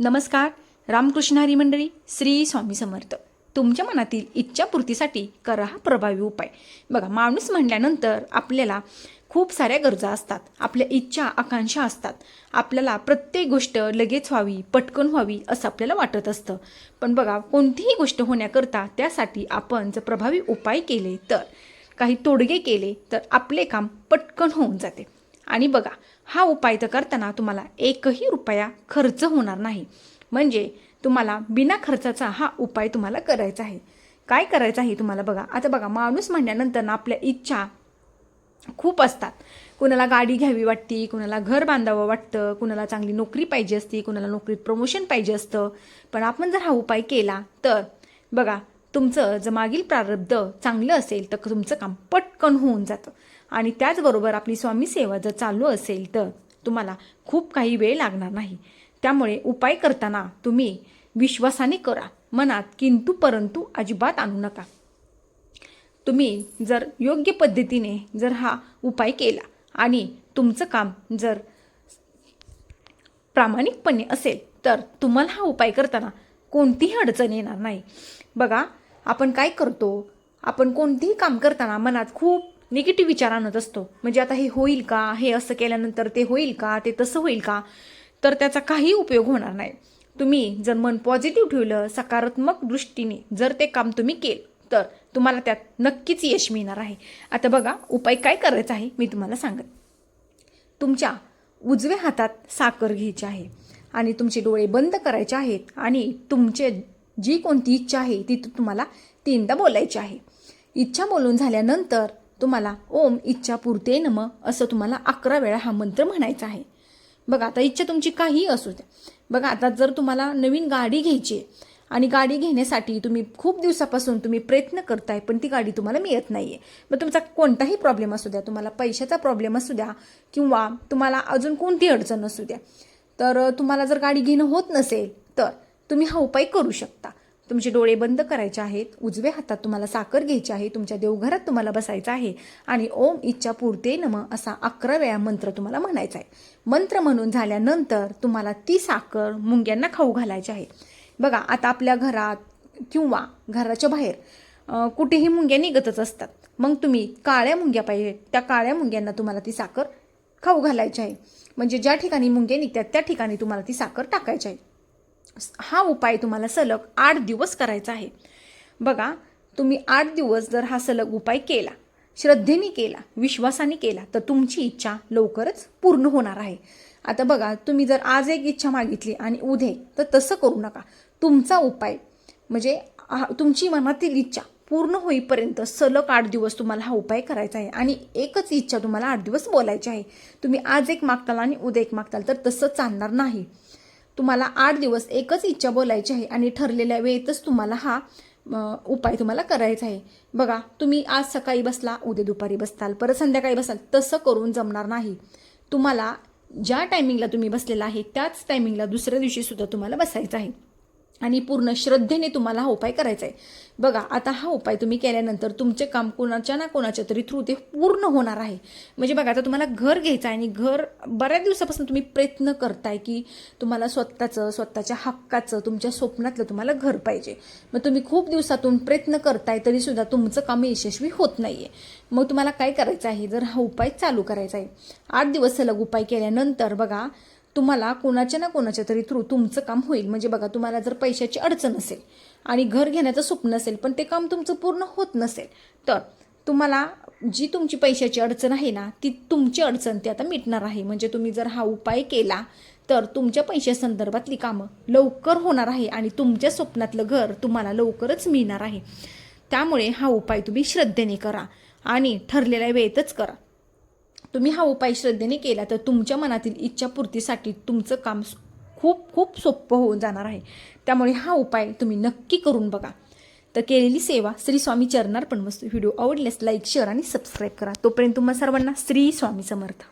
नमस्कार रामकृष्ण हरी मंडळी श्री स्वामी समर्थ. तुमच्या मनातील इच्छापूर्तीसाठी करा हा प्रभावी उपाय. बघा माणूस म्हणल्यानंतर आपल्याला खूप साऱ्या गरजा असतात. आपल्या इच्छा आकांक्षा असतात. आपल्याला प्रत्येक गोष्ट लगेच व्हावी पटकन व्हावी असं आपल्याला वाटत असतं. पण बघा कोणतीही गोष्ट होण्याकरता त्यासाठी आपण जर प्रभावी उपाय केले तर काही तोडगे केले तर आपले काम पटकन होऊन जाते. आणि बघा हा उपाय तर करताना तुम्हाला एकही रुपया खर्च होणार नाही. म्हणजे तुम्हाला बिना खर्चाचा हा उपाय तुम्हाला करायचा आहे. काय करायचं आहे तुम्हाला बघा. आता बघा माणूस म्हणल्यानंतर ना आपल्या इच्छा खूप असतात. कुणाला गाडी घ्यावी वाटते कुणाला घर बांधावं वाटतं कुणाला चांगली नोकरी पाहिजे असती कुणाला नोकरीत प्रमोशन पाहिजे असतं. पण आपण जर हा उपाय केला तर बघा तुमचं जर मागील प्रारब्ध चांगलं असेल तर तुमचं काम पटकन होऊन जातं. आणि त्याचबरोबर आपली स्वामी सेवा जर चालू असेल तर तुम्हाला खूप काही वेळ लागणार नाही. त्यामुळे उपाय करताना तुम्ही विश्वासाने करा. मनात किंतु परंतु अजिबात आणू नका. तुम्ही जर योग्य पद्धतीने जर हा उपाय केला आणि तुमचं काम जर प्रामाणिकपणे असेल तर तुम्हाला हा उपाय करताना कोणतीही अडचण येणार नाही. बघा आपण काय करतो? आपण कोणतीही काम करताना मनात खूप निगेटिव्ह विचार आणत असतो. म्हणजे आता हे होईल का? हे असं केल्यानंतर ते होईल का? ते तसं होईल का? तर त्याचा काही उपयोग होणार नाही. तुम्ही जर मन पॉझिटिव्ह ठेवलं सकारात्मक दृष्टीने जर ते काम तुम्ही केलं तर तुम्हाला त्यात नक्कीच यश मिळणार आहे. आता बघा उपाय काय करायचा आहे? मी तुम्हाला सांगत. तुमच्या उजव्या हातात साखर घ्यायची आहे. आणि तुमचे डोळे बंद करायचे आहेत आणि तुमचे जी कोणती इच्छा आहे ती तुम्हाला तीनदा बोलायची आहे. इच्छा बोलून झाल्यानंतर तुम्हाला ओम इच्छा पुरते नम असं तुम्हाला अकरा वेळा हा मंत्र म्हणायचा आहे. बघा आता इच्छा तुमची काही असू द्या. बघा आता जर तुम्हाला नवीन गाडी घ्यायची आहे आणि गाडी घेण्यासाठी तुम्ही खूप दिवसापासून तुम्ही प्रयत्न करताय पण ती गाडी तुम्हाला मिळत नाही आहे मग तुमचा कोणताही प्रॉब्लेम असू द्या तुम्हाला पैशाचा प्रॉब्लेम असू द्या किंवा तुम्हाला अजून कोणती अडचण असू द्या. तर तुम्हाला जर गाडी घेणं होत नसेल तर तुम्ही हा उपाय करू शकता. तुमचे डोळे बंद करायचे आहेत उजव्या हातात तुम्हाला साखर घ्यायची आहे तुमच्या देवघरात तुम्हाला बसायचं आहे आणि ओम इच्छा पुरते नम असा अकरा वेळा मंत्र तुम्हाला म्हणायचा आहे. मंत्र म्हणून झाल्यानंतर तुम्हाला ती साखर मुंग्यांना खाऊ घालायची आहे. बघा आता आपल्या घरात किंवा घराच्या बाहेर कुठेही मुंग्या निघतच असतात. मग तुम्ही काळ्या मुंग्या पाहिजे त्या काळ्या मुंग्यांना तुम्हाला ती साखर खाऊ घालायची आहे. म्हणजे ज्या ठिकाणी मुंगे निघतात त्या ठिकाणी तुम्हाला ती साखर टाकायची आहे. हा उपाय तुम्हाला सलग आठ दिवस करायचा आहे. बघा तुम्ही आठ दिवस जर हा सलग उपाय केला श्रद्धेने केला विश्वासाने केला तर तुमची इच्छा लवकरच पूर्ण होणार आहे. आता बघा तुम्ही जर आज एक इच्छा मागितली आणि उद्या तर तसं करू नका. तुमचा उपाय म्हणजे हा- तुमची मनातील इच्छा पूर्ण होईपर्यंत सलग आठ दिवस तुम्हाला हा उपाय करायचा आहे. आणि एकच इच्छा तुम्हाला आठ दिवस बोलायची आहे. तुम्ही आज एक मागताल आणि उद्या एक मागताल तर तसं चालणार नाही. तुम्हाला आठ दिवस एकच इच्छा बोलायची आहे आणि ठरलेल्या वेळेतच तुम्हाला हा उपाय तुम्हाला करायचा आहे. बघा तुम्ही आज सकाळी बसला उद्या दुपारी बसताल परत संध्याकाळी बसाल तसं करून जमणार नाही. तुम्हाला ज्या टायमिंगला तुम्ही बसलेला आहे त्याच टायमिंगला दुसऱ्या दिवशी सुद्धा तुम्हाला बसायचं आहे. आणि पूर्ण श्रद्धेने तुम्हाला हा उपाय करायचा आहे बघा आता हा उपाय तुम्ही केल्यानंतर तुमचे काम कोणाच्या ना कोणाच्या तरी थ्रू ते पूर्ण होणार आहे. म्हणजे बघा आता तुम्हाला घर घ्यायचं आहे आणि घर बऱ्याच दिवसापासून तुम्ही प्रयत्न करताय की तुम्हाला स्वतःचं स्वतःच्या हक्काचं तुमच्या स्वप्नातलं तुम्हाला घर पाहिजे. मग तुम्ही खूप दिवसातून प्रयत्न करताय तरी सुद्धा तुमचं काम यशस्वी होत नाही आहे मग तुम्हाला काय करायचं आहे जर हा उपाय चालू करायचा आहे आठ दिवस सलग उपाय केल्यानंतर बघा तुम्हाला कोणाच्या ना कोणाच्या तरी थ्रू तुमचं काम होईल. म्हणजे बघा तुम्हाला जर पैशाची अडचण असेल आणि घर घेण्याचं स्वप्न असेल पण ते काम तुमचं पूर्ण होत नसेल तर तुम्हाला जी तुमची पैशाची अडचण आहे ना ती तुमची अडचण ती आता मिटणार आहे. म्हणजे तुम्ही जर हा उपाय केला तर तुमच्या पैशासंदर्भातली कामं लवकर होणार आहे आणि तुमच्या स्वप्नातलं घर तुम्हाला लवकरच मिळणार आहे. त्यामुळे हा उपाय तुम्ही श्रद्धेने करा आणि ठरलेल्या वेळेतच करा. तुम्ही हा उपाय श्रद्धेने केला तर तुमच्या मनातील इच्छापूर्तीसाठी तुमचं काम खूप खूप सोपं होऊन जाणार आहे. त्यामुळे हा उपाय तुम्ही नक्की करून बघा. तर केलेली सेवा श्री स्वामी चरणार्पण वस्तू. व्हिडिओ आवडल्यास लाईक शेअर आणि सबस्क्राईब करा. तोपर्यंत तुम्हा सर्वांना श्री स्वामी समर्थ.